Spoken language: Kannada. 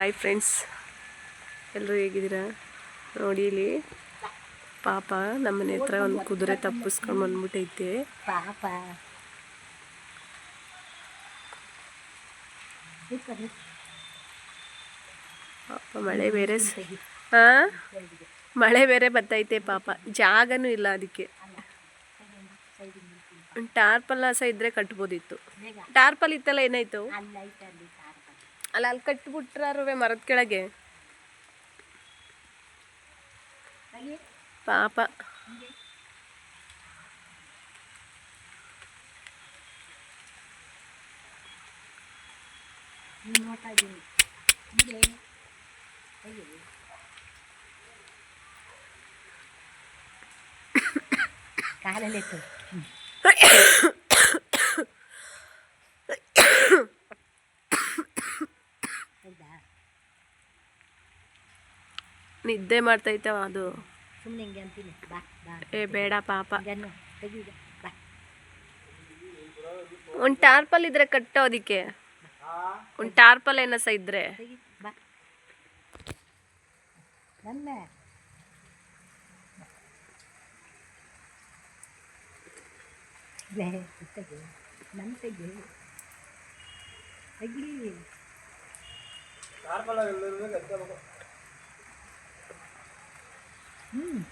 ಹಾಯ್ ಫ್ರೆಂಡ್ಸ್ ಎಲ್ಲರೂ ಹೇಗಿದ್ದೀರಾ? ನೋಡಿ ಇಲ್ಲಿ ಪಾಪ ನಮ್ಮನೆ ಹತ್ರ ಒಂದು ಕುದುರೆ ತಪ್ಪಿಸ್ಕೊಂಡು ಬಂದ್ಬಿಟ್ಟೈತೆ. ಪಾಪ ಪಾಪ ಮಳೆ ಬೇರೆ ಹಾಂ ಮಳೆ ಬೇರೆ ಬರ್ತೈತೆ ಪಾಪ. ಜಾಗನೂ ಇಲ್ಲ ಅದಕ್ಕೆ. ಟಾರ್ಪಲ್ ಸಹ ಇದ್ರೆ ಕಟ್ಬೋದಿತ್ತು. ಟಾರ್ಪಲ್ ಇತ್ತಲ್ಲ ಏನಾಯ್ತು? ಅಲ್ಲ ಐತೆ ಅಲ್ಲಿ ಕಾರ್ಬನ್ ಅಲ್ಲ ಅಲ್ಲಿ ಕಟ್ಬಿಟ್ರಾರುವೆ ಮರದ ಕೆಳಗೆ ಪಾಪ ನೀನು ನಿದ್ದೆ ಮಾಡ್ತೈತವ ಅದು. ಸುಮ್ಮನೆ ಅಂತೀನಿ. ಬಾ ಬಾ. ಏ ಬೇಡ ಪಾಪ. ಒಂದ್ ತೆಗೀಗ ಬಾ. ಒಂದು ಟಾರ್ಪಲ್ ಇದ್ರೆ ಕಟ್ಟೋ ಅದಕ್ಕೆ. ಒಂದು ಟಾರ್ಪಲ್ ಏನಸ ಇದ್ರೆ. ತೆಗಿ Mm.